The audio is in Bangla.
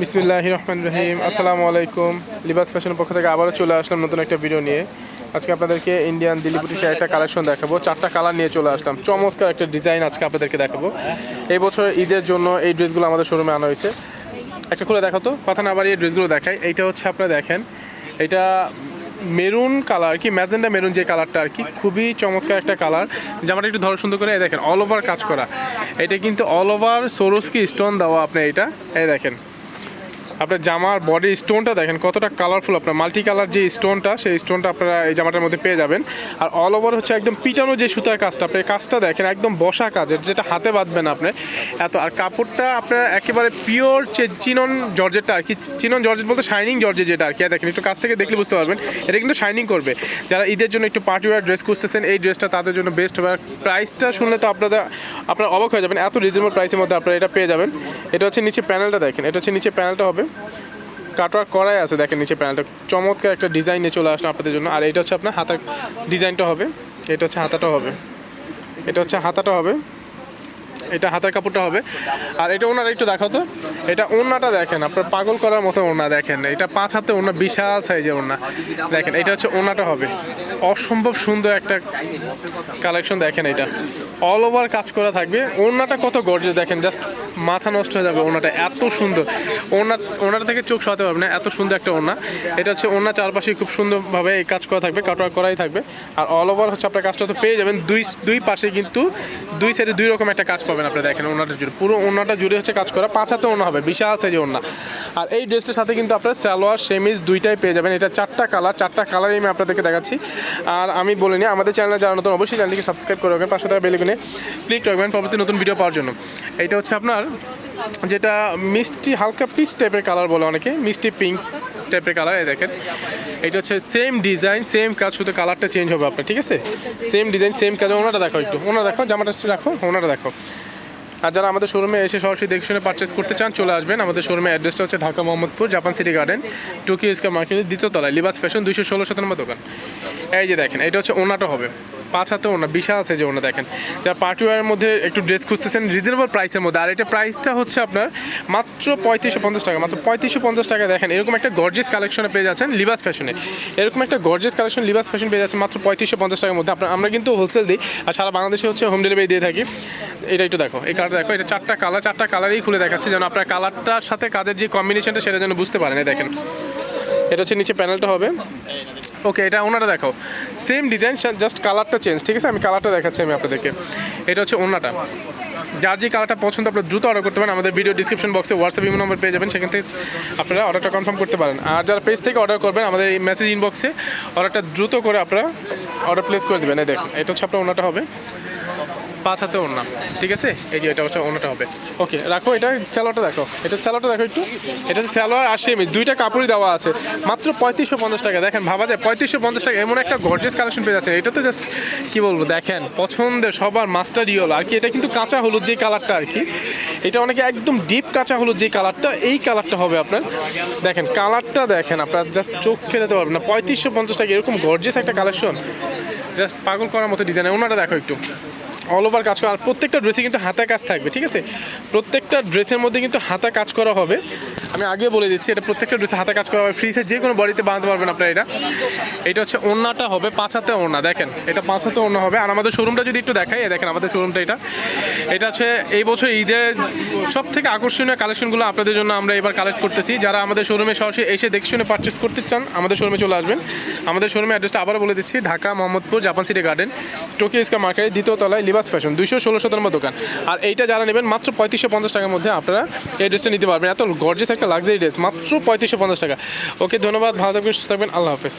বিসমিল্লাহ রহমান রহিম। আসসালামু আলাইকুম। লিবাস ফ্যাশনের পক্ষ থেকে আবারও চলে আসলাম নতুন একটা ভিডিও নিয়ে। আজকে আপনাদেরকে ইন্ডিয়ান বুটিকের একটা কালেকশন দেখাবো। চারটা কালার নিয়ে চলে আসলাম। চমৎকার একটা ডিজাইন আজকে আপনাদেরকে দেখাবো। এই বছর ঈদের জন্য এই ড্রেসগুলো আমাদের শোরুমে আনা হয়েছে। একটা খুলে দেখো তো। কথা না বাড়িয়ে ড্রেসগুলো দেখাই। এইটা হচ্ছে আপনারা দেখেন। এটা মেরুন কালার কি? ম্যাজেন্ডা মেরুন যে কালারটা আর কি। খুবই চমৎকার একটা কালার জামাটা একটু ধরো সুন্দর করে। এই দেখেন অল ওভার কাজ করা। এটা কিন্তু অল ওভার সোরোস্কি স্টোন দেওয়া আপনি এটা এই দেখেন। আপনার জামার বডি স্টোনটা দেখেন, কতটা কালারফুল আপনার মাল্টি কালার যে স্টোনটা সেই স্টোনটা আপনারা এই জামাটার মধ্যে পেয়ে যাবেন। আর অল ওভার হচ্ছে একদম পিটানো যে সুতার কাজটা, আপনি কাজটা দেখেন, একদম বসা কাজের যেটা হাতে বাঁধবেন আপনি, এত, আর কাপড়টা আপনার একেবারে পিওর চিনন জর্জেটটা আর কি, চিনন জর্জেট বলতে শাইনিং জর্জেট যেটা আর কি দেখেন, একটু কাছ থেকে দেখলে বুঝতে পারবেন, এটা কিন্তু শাইনিং করবে। যারা ঈদের জন্য একটু পার্টি ওয়ার ড্রেস খুঁজতেছেন, এই ড্রেসটা তাদের জন্য বেস্ট হবে, আর প্রাইসটা শুনলে তো আপনাদের, আপনার অবাক হয়ে যাবেন, এত রিজনেবল প্রাইসের মধ্যে আপনারা এটা পেয়ে যাবেন। এটা হচ্ছে নিচে প্যানেলটা দেখেন, এটা হচ্ছে নিচে প্যানেলটা হবে। কাটওয়ার্ক করাই আছে, দেখেন নিচে প্যানেলটা চমৎকার একটা ডিজাইনে চলে আসলো আপনাদের জন্য। আর এটা হচ্ছে আপনার হাতার ডিজাইনটা হবে। এটা হচ্ছে হাতাটা হবে। এটা হচ্ছে হাতাটা হবে। এটা হাতের কাপড়টা হবে। আর এটা ওনারা একটু দেখাও তো। এটা ওনাটা দেখেন, আপনার পাগল করার মতো ওনা দেখেন। এটা পাঁচ হাতে ওনা বিশাল সাইজের ওনা দেখেন, এটা হচ্ছে ওনাটা হবে। অসম্ভব সুন্দর একটা কালেকশন দেখেন এটা। অল ওভার কাজ করা থাকবে। ওনাটা কত গর্জেস দেখেন জাস্ট মাথা নষ্ট হয়ে যাবে ওনাটা এত সুন্দর। ওনা ওনাটা থেকে চোখ সরাতে পারবে না, এত সুন্দর একটা ওনা এটা হচ্ছে ওনা চারপাশে খুব সুন্দরভাবে এই কাজ করা থাকবে, কাটোয়া করাই থাকবে। আর অল ওভার হচ্ছে আপনার কাজটা তো পেয়ে যাবেন। দুই দুই পাশে কিন্তু, দুই সাইডে দুই রকম একটা কাজ পাবেন আপনি দেখেন ওনাটা জুড়ে। পুরো ওনাটা জুড়ে হচ্ছে কাজ করা। পাঁচ হাতে ওনা হবে, বিশাল সাইজে ওনা। আর এই ড্রেসটার সাথে কিন্তু আপনার সালোয়ার, সেমিজ দুইটাই পেয়ে যাবেন। এটা চারটা কালার, চারটা কালারই আমি আপনাদেরকে দেখাচ্ছি। আর আমি বলে নিই, আমাদের চ্যানেলে যারা নতুন, অবশ্যই চ্যানেলটিকে সাবস্ক্রাইব করে রাখবেন। পাশে থাকা বেলগুনে ক্লিক রাখবেন পরবর্তী নতুন ভিডিও পাওয়ার জন্য। এটা হচ্ছে আপনার যেটা মিষ্টি, হালকা পিচ টাইপের কালার বলে অনেকে, মিষ্টি পিঙ্ক টাইপের কালার এই দেখেন। এটা হচ্ছে সেম ডিজাইন সেম কাজ, শুধু কালারটা চেঞ্জ হবে আপনার, ঠিক আছে? সেম ডিজাইন সেম কাজ, ওনাটা দেখো একটু। ওনারা দেখো জামাটা রাখো ওনারা দেখো আর যারা আমাদের শোরুমে এসে সরাসরি দেখে শুনে পারচেস করতে চান, চলে আসবেন। আমাদের শোরুমে অ্যাড্রেসটা হচ্ছে Dhaka Mohammadpur Japan City Garden Tokyo Square মার্কেটের দ্বিতীয় তলায় লিবাস ফ্যাশন দুইশো ষোলো শত নম্বর দোকান। এই যে দেখেন, এটা হচ্ছে ওনাটা হবে। পাঁচ হাতে ওনা বিশাল আছে যে ওনা দেখেন। যারা পার্টি ওয়ারের মধ্যে একটু ড্রেস খুঁজতেছেন রিজনেবল প্রাইসের মধ্যে। আর এটা প্রাইসটা হচ্ছে আপনার মাত্র পঁয়ত্রিশশো পঞ্চাশ টাকা, মাত্র পঁয়ত্রিশশো পঞ্চাশ টাকা দেখেন। এরকম একটা গর্জেস কালেকশনে পেয়ে যাচ্ছেন লিবাস ফ্যাশনে এরকম একটা গর্জেস কালেকশন লিবাস ফ্যাশন পেয়ে যাচ্ছেন মাত্র পঁয়ত্রিশশো পঞ্চাশ টাকার মধ্যে। আপনার, আমরা কিন্তু হোলসেল দিই, আর সারা বাংলাদেশে হচ্ছে হোম ডেলিভারি দিয়ে থাকি। এটা একটু দেখো, এই কালারটা দেখো, এটা চারটা কালার চারটা কালারই খুলে দেখাচ্ছে যেন আপনার কালারটার সাথে কাজের যে কম্বিনেশনটা সেটা যেন বুঝতে পারেন। দেখেন, এটা হচ্ছে নিচে প্যানেলটা হবে। ওকে, এটা ওনাটা দেখো সেম ডিজাইন জাস্ট কালারটা চেঞ্জ ঠিক আছে? আমি কালারটা দেখাচ্ছি আমি আপনাদেরকে। এটা হচ্ছে ওনাটা। যার যে কালারটা পছন্দ, আপনারা দ্রুত অর্ডার করতে পারেন। আমাদের ভিডিও ডিসক্রিপশন বক্সে হোয়াটসঅ্যাপ ইমো নম্বর পেয়ে যাবেন। সেখান থেকে আপনারা অর্ডারটা কনফার্ম করতে পারেন। আর যারা পেজ থেকে অর্ডার করবেন, আমাদের এই মেসেজ ইনবক্সে অর্ডারটা দ্রুত করে আপনারা অর্ডার প্লেস করে দেবেন। এই দেখুন, এটা হচ্ছে আপনার ওনাটা হবে। হাতে ওড়না, ঠিক আছে? এই যে এটা হচ্ছে ওনাটা হবে। ওকে, রাখো এটা, স্যালোয়ারটা দেখো। এটা স্যালোয়ারটা দেখো একটু। এটা স্যালোয়ার আর সেমি, দুইটা কাপড়ই দেওয়া আছে। মাত্র পঁয়ত্রিশশো পঞ্চাশ টাকা। দেখেন ভাবা যায় পঁয়ত্রিশশো পঞ্চাশ টাকা, এমন একটা গর্জেস কালেকশন পেয়ে যাচ্ছে। এটা তো জাস্ট কি বলব, দেখেন, পছন্দের সবার মাস্টার ইয়েল আর কি। এটা কিন্তু কাঁচা হলুদ যে কালারটা আর কি। এটা অনেকে একদম ডিপ কাঁচা হলুদ যে কালারটা এই কালারটা হবে আপনার। দেখেন কালারটা দেখেন আপনার জাস্ট চোখ ফেরাতে পারবেন না। পঁয়ত্রিশশো পঞ্চাশ টাকা, এরকম গর্জেস একটা কালেকশন জাস্ট পাগল করার মতো ডিজাইন ওনাটা দেখো একটু। অল ওভার কাজ করা। আর প্রত্যেকটা ড্রেসে কিন্তু হাতা কাজ থাকবে, ঠিক আছে? প্রত্যেকটা ড্রেসের মধ্যে কিন্তু হাতা কাজ করা হবে। আমি আগে বলে দিচ্ছি, এটা প্রত্যেকটা ড্রেসে হাতা কাজ করা হবে ফ্রিজে যে কোনো বডিতে বানাতে পারবেন আপনারা এটা। এটা হচ্ছে ওড়নাটা হবে, পাঁচ হাতে ওড়না দেখেন, এটা পাঁচ হাতে ওড়না হবে। আর আমাদের শোরুমটা যদি একটু দেখাই দেখেন আমাদের শোরুমটা এটা। এটা হচ্ছে এই বছর ঈদের সব থেকে আকর্ষণীয় কালেকশনগুলো আপনাদের জন্য আমরা এবার কালেক্ট করতেছি। যারা আমাদের শোরুমে সরাসরি এসে দেখে শুনে পারচেস করতে চান, আমাদের শোরুমে চলে আসবেন। আমাদের শোরুমের অ্যাড্রেসটা আবার বলে দিচ্ছি, Dhaka, Mohammadpur, Japan City Garden Tokyo Square মার্কেটের দ্বিতীয় তলায় লিবাস ফ্যাশন দুইশো ষোলো নম্বর দোকান। আর এইটা যারা নেবেন, মাত্র পঁয়ত্রিশশো পঞ্চাশ টাকার মধ্যে আপনারা এই ড্রেসটা নিতে পারবেন। এত গর্জেস একটা লাক্সারি ড্রেস মাত্র পঁয়ত্রিশশো পঞ্চাশ টাকা। ওকে, ধন্যবাদ, ভালো থাকবেন, সুস্থ থাকবেন, আল্লাহ হাফেজ।